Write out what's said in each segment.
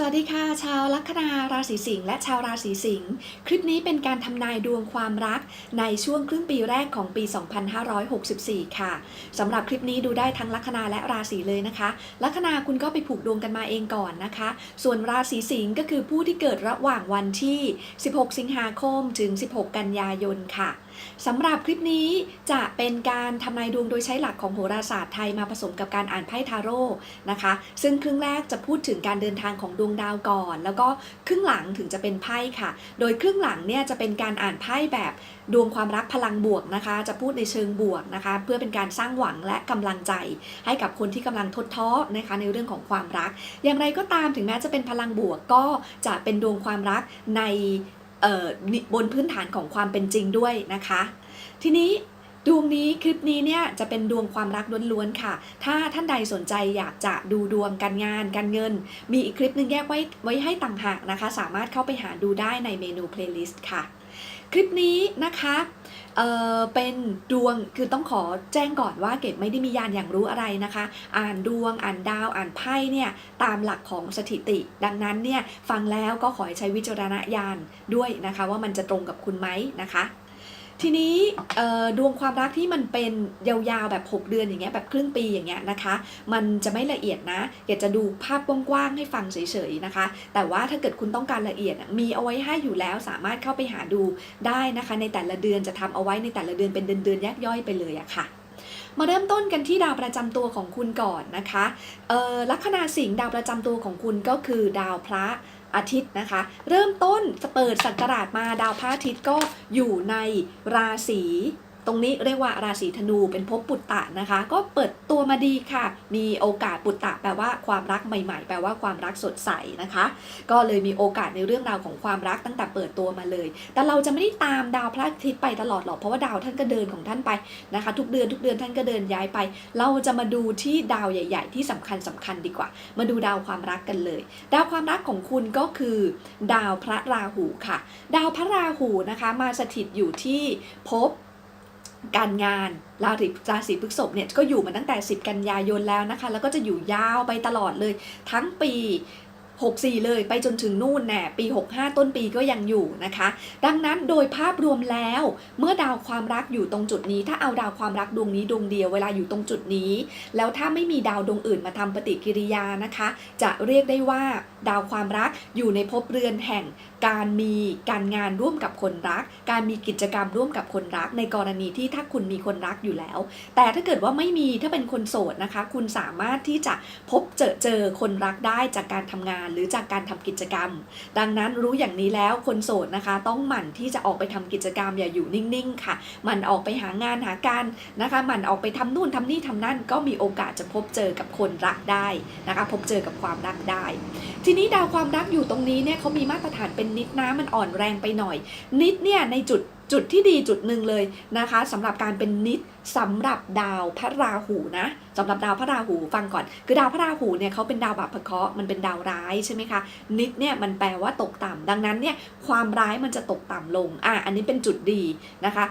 สวัสดีค่ะ ชาวลัคนาราศีสิงห์และชาวราศีสิงห์คลิปนี้เป็นการทำนายดวงความรักในช่วงครึ่งปีแรกของปี 2564 ค่ะสำหรับคลิปนี้ดูได้ทั้งลัคนาและราศีเลยนะคะ ลัคนาคุณก็ไปผูกดวงกันมาเองก่อนนะคะ ส่วนราศีสิงห์ก็คือผู้ที่เกิดระหว่างวันที่ 16 สิงหาคมถึง 16 กันยายนค่ะ สำหรับคลิปนี้จะเป็นการทำนายดวงโดยใช้หลักของโหราศาสตร์ไทยมาผสมกับการอ่านไพ่ทาโร่นะคะ ซึ่งครึ่งแรกจะพูดถึงการเดินทางของดวงดาวก่อน แล้วก็ครึ่งหลังถึงจะเป็นไพ่ค่ะ โดยครึ่งหลังเนี่ยจะเป็นการอ่านไพ่แบบดวงความรักพลังบวกนะคะ จะพูดในเชิงบวกนะคะ เพื่อเป็นการสร้างหวังและกำลังใจ ให้กับคนที่กำลังทดท้อนะคะในเรื่องของความรัก อย่างไรก็ตามถึงแม้จะเป็นพลังบวกก็จะเป็นดวงความรักใน บนพื้นฐานของความเป็นจริงด้วยนะคะ ทีนี้ดวงนี้คลิปนี้เนี่ยจะเป็นดวงความรักล้วนๆค่ะ ถ้าท่านใดสนใจอยากจะดูดวงการงานการเงิน มีอีกคลิปนึงแยกไว้ไว้ให้ต่างหากนะคะ สามารถเข้าไปหาดูได้ในเมนูเพลย์ลิสต์ค่ะ คลิปนี้นะคะเเป็นดวงคือต้องขอแจ้งก่อนว่าเกดไม่ได้มียานอย่างรู้อะไรนะคะ อ่านดวงอ่านดาวอ่านไพ่เนี่ยตามหลักของสถิติ ดังนั้นเนี่ยฟังแล้วก็ขอให้ใช้วิจารณญาณด้วยนะคะ ว่ามันจะตรงกับคุณไหมนะคะ ทีนี้ดวงความรักที่มันเป็นยาวๆแบบ 6 เดือนอย่างเงี้ยแบบครึ่งปีอย่างเงี้ยนะคะ มันจะไม่ละเอียดนะอยากจะดูภาพกว้างๆให้ฟังเฉยๆนะคะ แต่ว่าถ้าเกิดคุณต้องการละเอียดมีเอาไว้ให้อยู่แล้วสามารถเข้าไปหาดูได้นะคะ ในแต่ละเดือนจะทำเอาไว้ในแต่ละเดือนเป็นเดือนๆแยกย่อยไปเลยอะค่ะมาเริ่มต้นกันที่ดาวประจำตัวของคุณก่อนนะคะลัคนาสิงห์ดาวประจำตัวของคุณก็คือดาวพระ อาทิตย์นะคะ เริ่มต้นจะเปิดสักราชมาดาวพระอาทิตย์ก็อยู่ในราศี ตรงนี้เรียกว่าราศีธนูเป็นภพปุตตะนะคะ ก็เปิดตัวมาดีค่ะ มีโอกาสปุตตะแปลว่าความรักใหม่ ๆ แปลว่าความรักสดใสนะคะ ก็เลยมีโอกาสในเรื่องราวของความรักตั้งแต่เปิดตัวมาเลย แต่เราจะไม่ได้ตามดาวพระอาทิตย์ไปตลอดหรอกเพราะว่าดาวท่านก็เดินของท่านไปนะคะ ทุกเดือนทุกเดือนท่านก็เดินย้ายไป เราจะมาดูที่ดาวใหญ่ ๆ ที่สำคัญสำคัญดีกว่า มาดูดาวความรักกันเลย ดาวความรักของคุณก็คือ ดาวพระราหูค่ะ ดาวพระราหูนะคะ มาสถิตอยู่ที่ภพ การงานราศีราศีพฤษภเนี่ยก็อยู่มาตั้งแต่ 10 กันยายนแล้วนะคะ แล้วก็จะอยู่ยาวไปตลอดเลย ทั้งปี 64 เลยไปจนถึงนู่นแน่ปี 65 ต้นปีก็ยังอยู่นะคะ ดังนั้นโดยภาพรวมแล้ว เมื่อดาวความรักอยู่ตรงจุดนี้ ถ้าเอาดาวความรักดวงนี้ดวงเดียวเวลาอยู่ตรงจุดนี้ แล้วถ้าไม่มีดาวดวงอื่นมาทำปฏิกิริยานะคะ จะเรียกได้ว่าดาวความรักอยู่ในภพเรือนแห่งการมีการงานร่วมกับคนรัก การมีกิจกรรมร่วมกับคนรัก ในกรณีที่ถ้าคุณมีคนรักอยู่แล้ว แต่ถ้าเกิดว่าไม่มีถ้าเป็นคนโสดนะคะ คุณสามารถที่จะพบเจอเจอคนรักได้จากการทำงานหรือจากการทำกิจกรรม ดังนั้นรู้อย่างนี้แล้วคนโสดนะคะ ต้องหมั่นที่จะออกไปทำกิจกรรมอย่าอยู่นิ่งๆค่ะหมันออกไปหางานหาการนะคะหมันออกไปทำนู่นทำนี่ทำนั่น ก็มีโอกาสจะพบเจอกับคนรักได้นะคะ พบเจอกับความรักได้ ทีนี้ดาวความรักอยู่ตรงนี้เนี่ยเขามีมาตรฐานเป็นนิดนะมันอ่อนแรงไปหน่อย นิดเนี่ยในจุดจุดที่ดีจุดหนึ่งเลยนะคะสำหรับการเป็นนิดสำหรับดาวพระราหูนะสำหรับดาวพระราหูฟังก่อน คือดาวพระราหูเนี่ยเขาเป็นดาวบาปเคราะห์มันเป็นดาวร้ายใช่ไหมคะนิดเนี่ยมันแปลว่าตกต่ำดังนั้นเนี่ยความร้ายมันจะตกต่ำลงอะอันนี้เป็นจุดดีนะคะ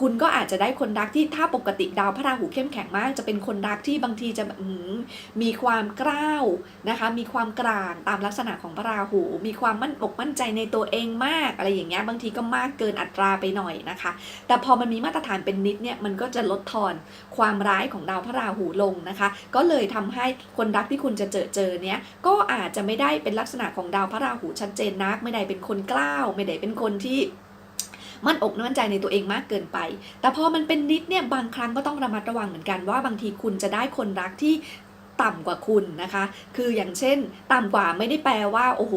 คุณก็อาจจะได้คนรักที่ถ้าปกติดาวพระราหูเข้มแข็งมาก จะเป็นคนรักที่บางทีจะมีความกล้าวนะคะ มีความกลางตามลักษณะของพระราหู มีความมั่นอกมั่นใจในตัวเองมากอะไรอย่างเงี้ยบางทีก็มากเกินอัตราไปหน่อยนะคะ แต่พอมันมีมาตรฐานเป็นนิดเนี่ยมันก็จะลดทอนความร้ายของดาวพระราหูลงนะคะ ก็เลยทำให้คนรักที่คุณจะเจอเจอเนี้ยก็อาจจะไม่ได้เป็นลักษณะของดาวพระราหูชัดเจนนัก ไม่ได้เป็นคนกล้าว ไม่ได้เป็นคนที่ มั่นอกมั่นใจในตัวเองมากเกินไป แต่พอมันเป็นนิดเนี่ยบางครั้งก็ต้องระมัดระวังเหมือนกันว่าบางทีคุณจะได้คนรักที่ต่ำกว่าคุณนะคะ คืออย่างเช่น ต่ำกว่าไม่ได้แปลว่า โอ้โห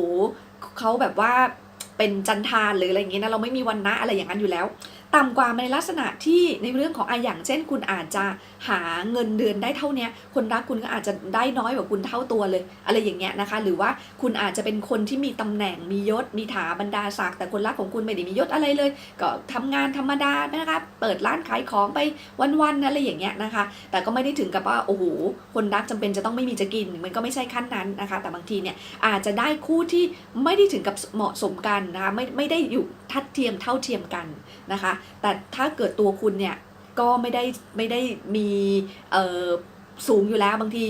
เขาแบบว่าเป็นจันทานหรืออะไรอย่างเงี้ยนะเราไม่มีวันนะอะไรอย่างนั้นอยู่แล้ว ต่ำกว่าในลักษณะที่ในเรื่องของอะอย่างเช่น คุณอาจจะหาเงินเดือนได้เท่านี้คนรักคุณก็อาจจะได้น้อยกว่าคุณเท่าตัวเลย อะไรอย่างเงี้ยนะคะ หรือว่าคุณอาจจะเป็นคนที่มีตำแหน่งมียศ มีถาบรรดาศักดิ์แต่คนรักของคุณไม่ได้มียศอะไรเลย ก็ทำงานธรรมดานะคะเปิดร้านขายของไปวันๆอะไรอย่างเงี้ยนะคะ แต่ก็ไม่ได้ถึงกับว่าโอ้โหคนรักจำเป็นจะต้องไม่มีจะกิน มันก็ไม่ใช่ขั้นนั้นนะคะ แต่บางทีเนี่ยอาจจะได้คู่ที่ไม่ได้ถึงกับเหมาะสมกันนะคะไม่ไม่ได้อยู่ทัดเทียมเท่าเทียมกันนะคะ แต่ถ้าเกิดตัวคุณเนี่ยก็ไม่ได้ไม่ได้มีสูงอยู่แล้วบางที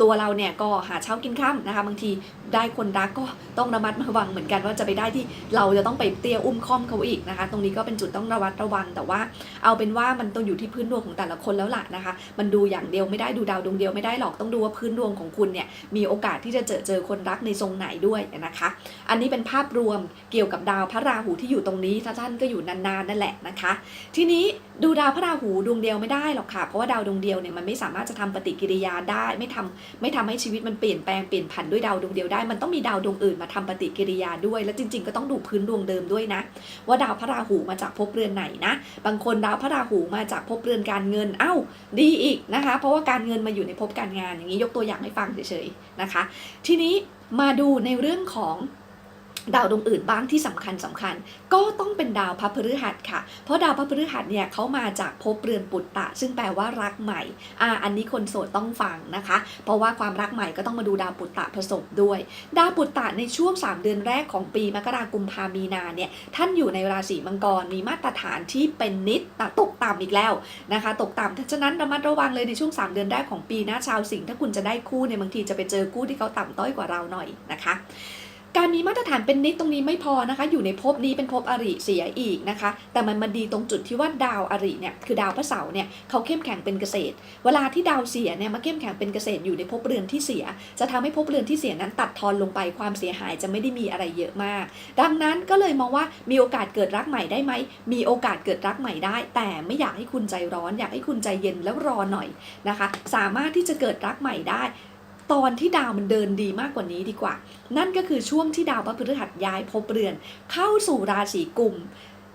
ตัวเราเนี่ยก็หาเช้ากินค่ำนะคะบางทีได้คนรักก็ต้องระมัดระวังเหมือนกันว่าจะไปได้ที่เราจะต้องไปเตี้ยอุ้มค่อมเขาอีกนะคะ ตรงนี้ก็เป็นจุดต้องระวัดระวัง แต่ว่าเอาเป็นว่ามันต้องอยู่ที่พื้นดวงของแต่ละคนแล้วล่ะนะคะ มันดูอย่างเดียวไม่ได้ดูดาวดวงเดียวไม่ได้หรอกต้องดูว่าพื้นดวงของคุณเนี่ยมีโอกาสที่จะเจอเจอคนรักในทรงไหนด้วยนะคะ อันนี้เป็นภาพรวมเกี่ยวกับดาวพระราหูที่อยู่ตรงนี้ท่านก็อยู่นานๆนั่นแหละนะคะ ทีนี้ดูดาวพระราหูดวงเดียวไม่ได้หรอกค่ะเพราะว่าดาวดวงเดียวเนี่ยมันไม่สามารถจะทำปฏิกิริยาได้ไม่ทำไม่ทำให้ชีวิตมันเปลี่ยนแปลงเปลี่ยนผันด้วยดาวดวงเดียวได้ มันต้องมีดาวดวงอื่นมาทำปฏิกิริยาด้วย และจริง ๆ ก็ต้องดูพื้นดวงเดิมด้วยนะ ว่าดาวพระราหูมาจากภพเรือนไหนนะ บางคนดาวพระราหูมาจากภพเรือนการเงิน เอ้า ดีอีกนะคะ เพราะว่าการเงินมาอยู่ในภพการงานอย่างนี้ยกตัวอย่างให้ฟังเฉยๆนะคะ ทีนี้มาดูในเรื่องของ ดาวดวงอื่นบ้างที่สำคัญสำคัญ ก็ต้องเป็นดาวพระพฤหัสค่ะ เพราะดาวพระพฤหัสเนี่ยเขามาจากภพเรือนปุตตะ ซึ่งแปลว่ารักใหม่อ่าอันนี้คนโสดต้องฟังนะคะ เพราะว่าความรักใหม่ก็ต้องมาดูดาวปุตตะผสมด้วย ดาวปุตตะในช่วง 3 เดือนแรกของปีมกราคมพามีนาเนี่ยท่านอยู่ในราศีมังกรมีมาตรฐานที่เป็นนิดตตกต่ำอีกแล้วนะคะ ตกต่ำฉะนั้นระมัดระวังเลยในช่วง 3 เดือนแรกของปีนะชาวสิงห์ถ้าคุณจะได้คู่เนี่ยบางทีจะไปเจอคู่ที่เขาต่ำต้อยกว่าเราหน่อยนะคะ การมีมาตรฐานเป็นนิดตรงนี้ไม่พอนะคะ อยู่ในภพนี้เป็นภพอริเสียอีกนะคะ แต่มันมาดีตรงจุดที่ว่าดาวอริเนี่ยคือดาวพระเสาร์เนี่ยเขาเข้มแข็งเป็นเกษตร เวลาที่ดาวเสียเนี่ยมาเข้มแข็งเป็นเกษตรอยู่ในภพเรือนที่เสีย จะทำให้ภพเรือนที่เสียนั้นตัดทอนลงไปความเสียหายจะไม่ได้มีอะไรเยอะมาก ดังนั้นก็เลยมองว่ามีโอกาสเกิดรักใหม่ได้ไหมมีโอกาสเกิดรักใหม่ได้ แต่ไม่อยากให้คุณใจร้อน อยากให้คุณใจเย็นแล้วรอหน่อยนะคะ สามารถที่จะเกิดรักใหม่ได้ ตอนที่ดาวมันเดินดีมากกว่านี้ดีกว่า นั่นก็คือช่วงที่ดาวพระพฤหัสย้ายภพเรือน เข้าสู่ราศีกุม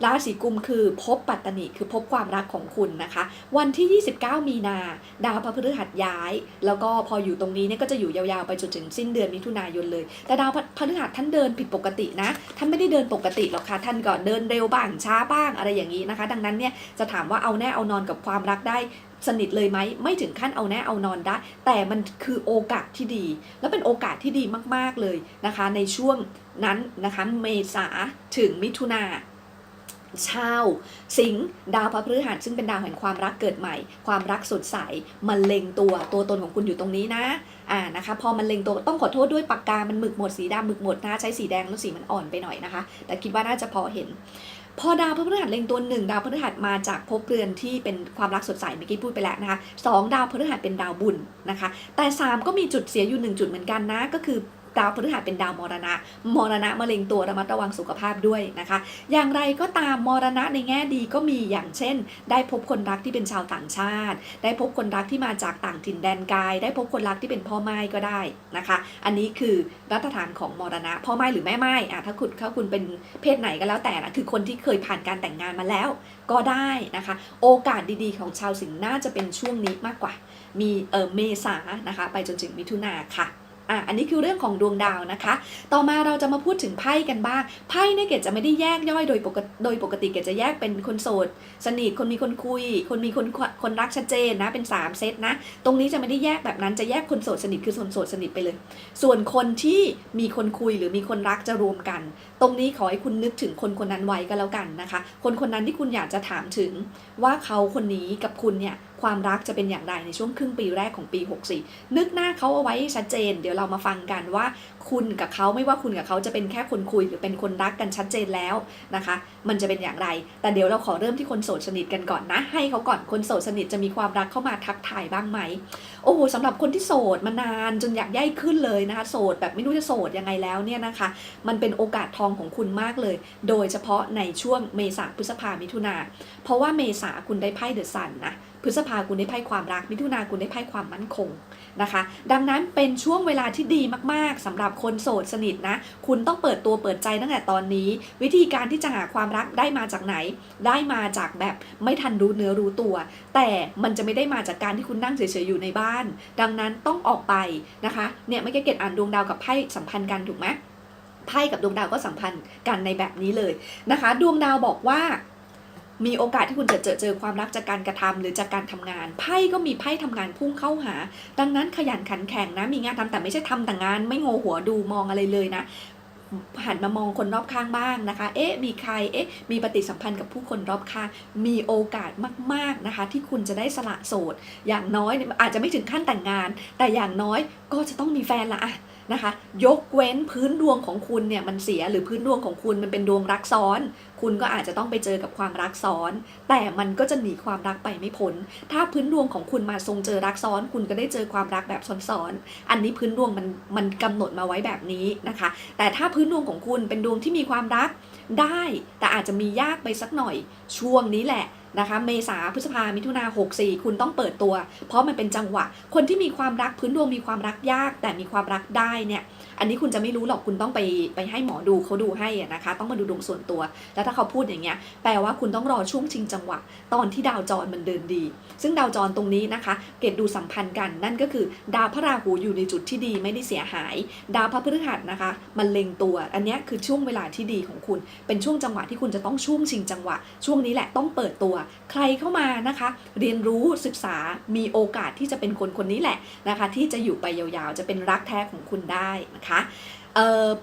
ราศีกุมคือภพปัตตนิคือภพความรักของคุณนะคะ วันที่ 29 มีนา ดาวพระพฤหัสย้าย แล้วก็พออยู่ตรงนี้เนี่ยก็จะอยู่ยาวๆไปจนถึงสิ้นเดือนมิถุนายนเลย แต่ดาวพฤหัสท่านเดินผิดปกตินะท่านไม่ได้เดินปกติหรอกค่ะท่านก็เดินเร็วบ้างช้าบ้างอะไรอย่างนี้นะคะ ดังนั้นเนี่ยจะถามว่าเอาแน่เอานอนกับความรักได้สนิทเลยไหมไม่ถึงขั้นเอาแน่เอานอนได้ แต่มันคือโอกาสที่ดี แล้วเป็นโอกาสที่ดีมากๆเลยนะคะ ในช่วงนั้นนะคะเมษาถึงมิถุนา ชาว สิงห์ดาวพระพฤหัสซึ่งเป็นดาวแห่งความรักเกิดใหม่ ความรักสดใสมันเล็งตัวตัวตนของคุณอยู่ตรงนี้นะอ่านะคะ พอมันเล็งตัวต้องขอโทษด้วยปากกา มันหมึกหมดสีดำหมึกหมดนะใช้สีแดงแล้วสีมันอ่อนไปหน่อยนะคะ แต่คิดว่าน่าจะพอเห็น พอดาวพฤหัสเล็งตัวหนึ่งดาวพฤหัสมาจากภพเรือนที่เป็นความรักสดใสเมื่อกี้พูดไปแล้วนะคะสองดาวพฤหัสเป็นดาวบุญนะคะ แต่สามก็มีจุดเสียอยู่หนึ่งจุดเหมือนกันนะก็คือ ดาวพฤหัสเป็นดาวมรณะ มรณะมะเร็งตัวระมัดระวังสุขภาพด้วยนะคะ อย่างไรก็ตามมรณะในแง่ดีก็มีอย่างเช่น ได้พบคนรักที่เป็นชาวต่างชาติ ได้พบคนรักที่มาจากต่างถิ่นแดนไกลได้พบคนรักที่เป็นพ่อไม้ก็ได้นะคะ อันนี้คือรัฐฐานของมรณะ พ่อไม้หรือแม่ไม้อะถ้าคุณถ้าคุณเป็นเพศไหนก็แล้วแต่นะคือคนที่เคยผ่านการแต่งงานมาแล้ว ก็ได้นะคะ โอกาสดีๆ ของชาวสิงห์น่าจะเป็นช่วงนี้มากกว่า มีเออเมษานะคะ ไปจนถึงมิถุนาค่ะ อะอันนี้คือเรื่องของดวงดาวนะคะ ต่อมาเราจะมาพูดถึงไพ่กันบ้าง ไพ่เนี่ยเกดจะไม่ได้แยกย่อยโดยปกติโดยปกติเกดจะแยกเป็นคนโสด สนิท คนมีคนคุย คนมีคนคนรักชัดเจนนะ เป็น 3 เซตนะ ตรงนี้จะไม่ได้แยกแบบนั้น จะแยกคนโสดสนิทคือส่วนโสดสนิทไปเลย ส่วนคนที่มีคนคุยหรือมีคนรักจะรวมกัน ตรงนี้ขอให้คุณนึกถึงคนคนนั้นไว้ก็แล้วกันนะคะ คนคนนั้นที่คุณอยากจะถามถึงว่าเขาคนนี้กับคุณเนี่ยความรักจะเป็นอย่างไรในช่วงครึ่งปีแรกของปี 64 นึกหน้าเขาเอาไว้ชัดเจน เดี๋ยวเรามาฟังกันว่าคุณกับเขาไม่ว่าคุณกับเขาจะเป็นแค่คนคุยหรือเป็นคนรักกันชัดเจนแล้วนะคะ มันจะเป็นอย่างไร แต่เดี๋ยวเราขอเริ่มที่คนโสดสนิทกันก่อนนะ ให้เขาก่อนคนโสดสนิทจะมีความรักเข้ามาทักทายบ้างไหม โอ้โหสำหรับคนที่โสดมานานจนอยากย่ายขึ้นเลยนะคะ โสดแบบไม่รู้จะโสดยังไงแล้วเนี่ยนะคะ มันเป็นโอกาสทองของคุณมากเลย โดยเฉพาะในช่วงเมษาพฤษภามิถุนาเพราะว่าเมษาคุณได้ไพ่เดอะซันนะ พฤษภาคุณได้ไพ่ความรัก มิถุนาคุณได้ไพ่ความมั่นคงนะคะ ดังนั้นเป็นช่วงเวลาที่ดีมากๆสำหรับคนโสดสนิทนะ คุณต้องเปิดตัวเปิดใจตั้งแต่ตอนนี้ วิธีการที่จะหาความรักได้มาจากไหน ได้มาจากแบบไม่ทันรู้เนื้อรู้ตัว แต่มันจะไม่ได้มาจากการที่คุณนั่งเฉยๆอยู่ในบ้าน ดังนั้นต้องออกไปนะคะเนี่ยไม่อกี้เกตอ่านดวงดาวกับไพ่สัมพันธ์กันถูกไหมไพ่กับดวงดาวก็สัมพันธ์กันในแบบนี้เลยนะคะ ดวงดาวบอกว่า มีโอกาสที่คุณจะเจอเจอความรักจากการกระทำหรือจากการทำงาน ไพ่ก็มีไพ่ทำงานพุ่งเข้าหา ดังนั้นขยันขันแข็งนะ มีงานทำแต่ไม่ใช่ทำแต่งาน ไม่โงหัวดูมองอะไรเลยนะ หันมามองคนรอบข้างบ้างนะคะ เอ๊ะ มีใคร เอ๊ะ มีปฏิสัมพันธ์กับผู้คนรอบข้าง มีโอกาสมากๆนะคะ ที่คุณจะได้สละโสด อย่างน้อยเนี่ยอาจจะไม่ถึงขั้นแต่งงาน แต่อย่างน้อยก็จะต้องมีแฟนละอะนะคะ ยกเว้นพื้นดวงของคุณเนี่ยมันเสียหรือพื้นดวงของคุณมันเป็นดวงรักซ้อน คุณก็อาจจะต้องไปเจอกับความรักซ้อน แต่มันก็จะหนีความรักไปไม่พ้น ถ้าพื้นดวงของคุณมาทรงเจอรักซ้อน คุณก็ได้เจอความรักแบบซ้อนๆ อันนี้พื้นดวงมันมันกำหนดมาไว้แบบนี้นะคะ แต่ถ้าพื้นดวงของคุณเป็นดวงที่มีความรักได้ แต่อาจจะมียากไปสักหน่อยช่วงนี้แหละ นะคะเมษาพฤษภามิถุนา64คุณต้องเปิดตัว เพราะมันเป็นจังหวะ คนที่มีความรักพื้นดวงมีความรักยาก แต่มีความรักได้เนี่ย อันนี้คุณจะไม่รู้หรอกคุณต้องไปไปให้หมอดูเขาดูให้นะคะ ต้องมาดูดวงส่วนตัว แล้วถ้าเขาพูดอย่างเงี้ยแปลว่าคุณต้องรอช่วงชิงจังหวะ ตอนที่ดาวจรมันเดินดี ซึ่งดาวจรตรงนี้นะคะ เกตดูสัมพันธ์กัน นั่นก็คือดาวพระราหูอยู่ในจุดที่ดีไม่ได้เสียหาย ดาวพระพฤหัสนะคะ มันเล็งตัว อันนี้คือช่วงเวลาที่ดีของคุณ เป็นช่วงจังหวะที่คุณจะต้องช่วงชิงจังหวะ ช่วงนี้แหละต้องเปิดตัวใครเข้ามานะคะ เรียนรู้ศึกษามีโอกาสที่จะเป็นคนคนนี้แหละนะคะ ที่จะอยู่ไปยาวๆ จะเป็นรักแท้ของคุณได้นะคะ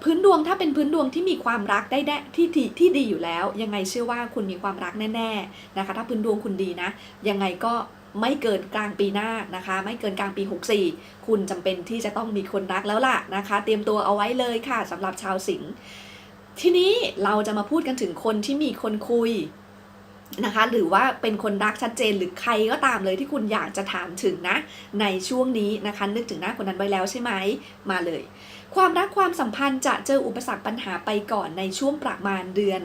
พื้นดวงถ้าเป็นพื้นดวงที่มีความรักได้ได้ที่ที่ที่ดีอยู่แล้ว ยังไงเชื่อว่าคุณมีความรักแน่ๆนะคะ ถ้าพื้นดวงคุณดีนะ ยังไงก็ไม่เกินกลางปีหน้านะคะ ไม่เกินกลางปี 64 คุณจำเป็นที่จะต้องมีคนรักแล้วล่ะนะคะ เตรียมตัวเอาไว้เลยค่ะสำหรับชาวสิงห์ทีนี้เราจะมาพูดกันถึงคนที่มีคนคุย นะคะ หรือว่าเป็นคนรักชัดเจนหรือใครก็ตามเลยที่คุณอยากจะถามถึงนะ ในช่วงนี้นะคะ นึกถึงหน้าคนนั้นไว้แล้วใช่ไหมมาเลย ความรักความสัมพันธ์จะเจออุปสรรคปัญหาไปก่อนในช่วงประมาณเดือน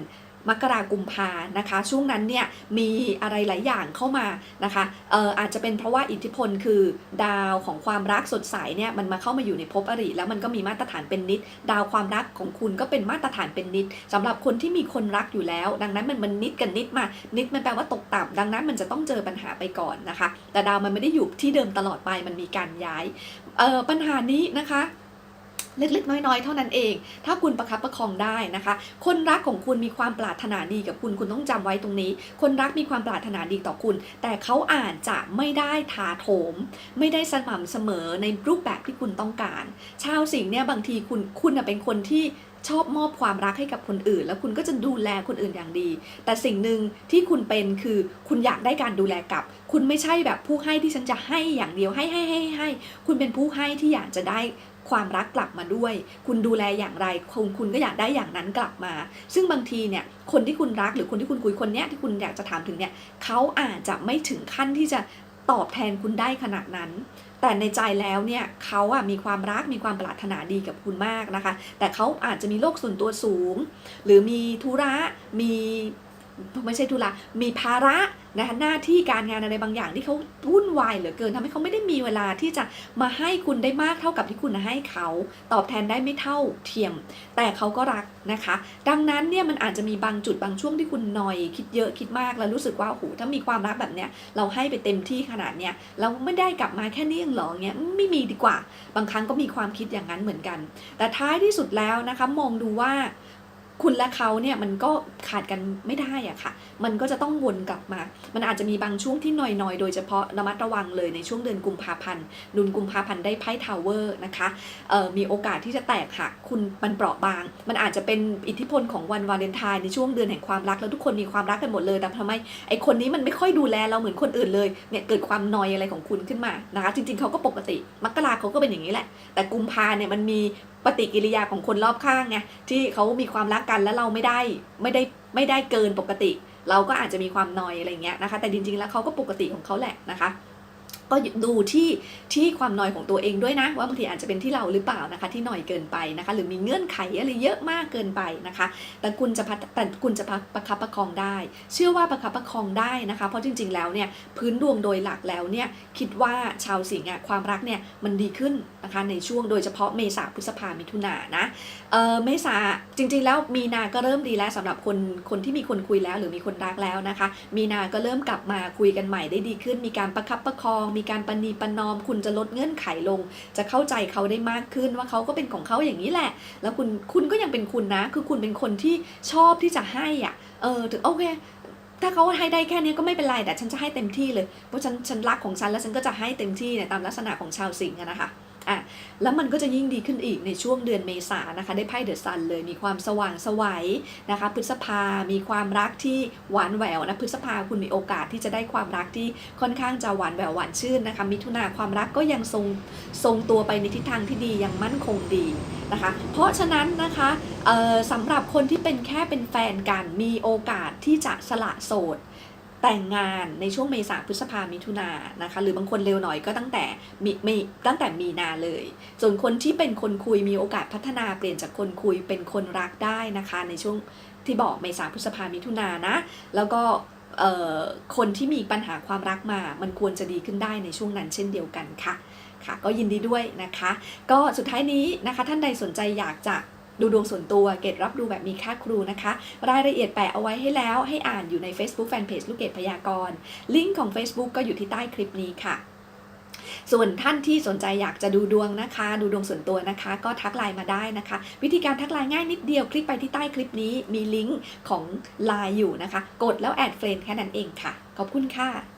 มกรากุมภานะคะ ช่วงนั้นเนี่ยมีอะไรหลายอย่างเข้ามานะคะเอออาจจะเป็นเพราะว่าอิทธิพลคือดาวของความรักสดใสเนี่ยมันมาเข้ามาอยู่ในภพอริแล้วมันก็มีมาตรฐานเป็นนิด ดาวความรักของคุณก็เป็นมาตรฐานเป็นนิดสำหรับคนที่มีคนรักอยู่แล้ว ดังนั้นมันมันนิดกันนิดมานิดมันแปลว่าตกต่ำดังนั้นมันจะต้องเจอปัญหาไปก่อนนะคะ แต่ดาวมันไม่ได้อยู่ที่เดิมตลอดไปมันมีการย้ายเออปัญหานี้นะคะ เล็กๆ น้อยๆ เท่านั้นเอง ถ้าคุณประคับประคองได้นะคะ คนรักของคุณมีความปรารถนาดีกับคุณ คุณต้องจำไว้ตรงนี้ คนรักมีความปรารถนาดีต่อคุณ แต่เขาอาจจะไม่ได้ถาโถม ไม่ได้สม่ำเสมอในรูปแบบที่คุณต้องการ ชาวสิงห์เนี่ยบางทีคุณคุณเป็นคนที่ชอบมอบความรักให้กับคนอื่น แล้วคุณก็จะดูแลคนอื่นอย่างดี แต่สิ่งหนึ่งที่คุณเป็นคือคุณอยากได้การดูแลกลับ คุณไม่ใช่แบบผู้ให้ที่ฉันจะให้อย่างเดียวให้ให้ให้ให้คุณเป็นผู้ให้ที่อยากจะได้ ความรักกลับมาด้วย คุณดูแลอย่างไรคุณคุณก็อยากได้อย่างนั้นกลับมา ซึ่งบางทีเนี่ยคนที่คุณรักหรือคนที่คุณคุยคนเนี้ยที่คุณอยากจะถามถึงเนี่ยเขาอาจจะไม่ถึงขั้นที่จะตอบแทนคุณได้ขนาดนั้น แต่ในใจแล้วเนี่ยเขาอะมีความรักมีความปรารถนาดีกับคุณมากนะคะ แต่เขาอาจจะมีโลกส่วนตัวสูง หรือมีธุระมี ไม่ใช่ธุระมีภาระนะคะหน้าที่การงานอะไรบางอย่างที่เขาวุ่นวายเหลือเกินทำให้เขาไม่ได้มีเวลาที่จะมาให้คุณได้มากเท่ากับที่คุณให้เขาตอบแทนได้ไม่เท่าเทียม แต่เขาก็รักนะคะ ดังนั้นเนี่ยมันอาจจะมีบางจุดบางช่วงที่คุณหนอยคิดเยอะคิดมากแล้วรู้สึกว่าโอ้โหถ้ามีความรักแบบเนี้ยเราให้ไปเต็มที่ขนาดเนี้ยเราไม่ได้กลับมาแค่นี้เองหรอเงี้ยไม่มีดีกว่า บางครั้งก็มีความคิดอย่างนั้นเหมือนกัน แต่ท้ายที่สุดแล้วนะคะมองดูว่า คุณและเขาเนี่ยมันก็ขาดกันไม่ได้อะค่ะ มันก็จะต้องวนกลับมา มันอาจจะมีบางช่วงที่หน่อยๆ โดยเฉพาะระมัดระวังเลยในช่วงเดือนกุมภาพันธ์นุนกุมภาพันธ์ได้ไพ่ทาวเวอร์นะคะมีโอกาสที่จะแตกหักคุณมันเปราะบาง มันอาจจะเป็นอิทธิพลของวันวาเลนไทน์ในช่วงเดือนแห่งความรักแล้วทุกคนมีความรักกันหมดเลยแต่ทำไมไอคนนี้มันไม่ค่อยดูแลเราเหมือนคนอื่นเลยเนี่ยเกิดความนอยอะไรของคุณขึ้นมานะคะ จริงๆเขาก็ปกติมกราเขาก็เป็นอย่างนี้แหละ แต่กุมภาเนี่ยมันมีปฏิกิริยาของคนรอบข้างไงที่เขามีความรักกันแล้วเราไม่ได้ไม่ได้ไม่ได้เกินปกติ เราก็อาจจะมีความนอยอะไรเงี้ยนะคะ แต่จริงๆแล้วเขาก็ปกติของเขาแหละนะคะ ก็ดูที่ที่ความนอยของตัวเองด้วยนะ ว่าบางทีอาจจะเป็นที่เราหรือเปล่านะคะ ที่นอยเกินไปนะคะ หรือมีเงื่อนไขอะไรเยอะมากเกินไปนะคะ แต่คุณจะพัฒแต่คุณจะประคับประคองได้ เชื่อว่าประคับประคองได้นะคะ เพราะจริง ๆ แล้วเนี่ยพื้นดวงโดยหลักแล้วเนี่ยคิดว่าชาวสิงห์อะความรักเนี่ยมันดีขึ้นนะคะในช่วงโดยเฉพาะเมษาพฤษภามิถุนายนนะเออเมษาจริง ๆ แล้วมีนาก็เริ่มดีแล้วสำหรับคนคนที่มีคนคุยแล้วหรือมีคนรักแล้วนะคะ มีนาก็เริ่มกลับมาคุยกันใหม่ได้ดีขึ้น มีการประคับประคองมีการปณีประนอม คุณจะลดเงื่อนไขลง จะเข้าใจเขาได้มากขึ้นว่าเขาก็เป็นของเขาอย่างนี้แหละ แล้วคุณคุณก็ยังเป็นคุณนะ คือคุณเป็นคนที่ชอบที่จะให้อะเออถึงโอเคถ้าเขาให้ได้แค่นี้ก็ไม่เป็นไรแต่ฉันจะให้เต็มที่เลยเพราะฉันฉันรักของฉันแล้วฉันก็จะให้เต็มที่เนี่ยตามลักษณะของชาวสิงห์นะคะ อะแล้วมันก็จะยิ่งดีขึ้นอีกในช่วงเดือนเมษานะคะ ได้ไพ่เดอะซันเลยมีความสว่างสวัยนะคะ พฤษภา มีความรักที่หวานแหววนะพฤษภาคุณมีโอกาสที่จะได้ความรักที่ค่อนข้างจะหวานแหววหวานชื่นนะคะ มิถุนาความรักก็ยังทรงทรงตัวไปในทิศทางที่ดียังมั่นคงดีนะคะ เพราะฉะนั้นนะคะสำหรับคนที่เป็นแค่เป็นแฟนกันมีโอกาสที่จะสละโสด แต่งงานในช่วงเมษาพฤษภามิถุนานะคะ หรือบางคนเร็วหน่อยก็ตั้งแต่มีมีตั้งแต่มีนาเลย ส่วนคนที่เป็นคนคุยมีโอกาสพัฒนาเปลี่ยนจากคนคุยเป็นคนรักได้นะคะ ในช่วงที่บอกเมษาพฤษภามิถุนานะ แล้วก็คนที่มีปัญหาความรักมา มันควรจะดีขึ้นได้ในช่วงนั้นเช่นเดียวกันค่ะค่ะ ก็ยินดีด้วยนะคะ ก็สุดท้ายนี้นะคะ ท่านใดสนใจอยากจะ ดูดวงส่วนตัวเกตรับดูแบบมีค่าครูนะคะ รายละเอียดแปะเอาไว้ให้แล้วให้อ่านอยู่ใน Facebook Fanpage ลูกเกดพยากรณ์ลิงก์ของ Facebook ก็อยู่ที่ใต้คลิปนี้ค่ะส่วนท่านที่สนใจอยากจะดูดวงนะคะ ดูดวงส่วนตัวนะคะ ก็ทักไลน์มาได้นะคะ วิธีการทักไลน์ง่ายนิดเดียว คลิกไปที่ใต้คลิปนี้มีลิงก์ของไลน์อยู่นะคะ กดแล้วแอดเฟรนแค่นั้นเองค่ะ ขอบคุณค่ะ